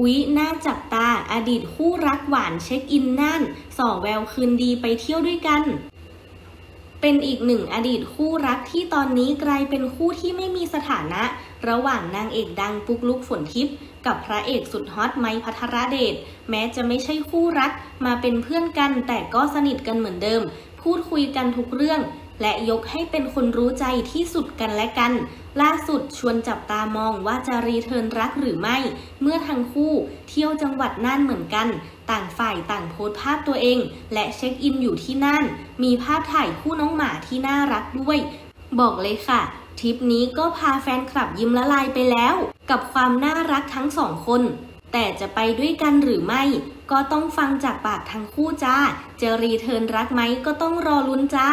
อุ๊ยน่าจับตาอดีตคู่รักหวานเช็คอินน่านส่อแววคืนดีไปเที่ยวด้วยกัน เป็นอีกหนึ่งอดีตคู่รักที่ตอนนี้กลายเป็นคู่ที่ไม่มีสถานะ ระหว่างนางเอกดังปุกลุกฝนทิพย์กับพระเอกสุดฮอตไมพัทรเดชแม้จะไม่ใช่คู่รักมาเป็นเพื่อนกันแต่ก็สนิทกันเหมือนเดิม พูดคุยกันทุกเรื่อง และยกให้เป็นคนรู้ใจที่สุดกันและกัน ล่าสุดชวนจับตามองว่าจะรีเทิร์นรักหรือไม่ เมื่อทั้งคู่เที่ยวจังหวัดน่านเหมือนกัน ต่างฝ่ายต่างโพสต์ภาพตัวเอง และเช็คอินอยู่ที่น่าน มีภาพถ่ายคู่น้องหมาที่น่ารักด้วย บอกเลยค่ะทริปนี้ก็พาแฟนคลับยิ้มละลายไปแล้ว กับความน่ารักทั้งสองคน แต่จะไปด้วยกันหรือไม่ ก็ต้องฟังจากปากทั้งคู่จ้า จะรีเทิร์นรักไหมก็ต้องรอลุ้นจ้า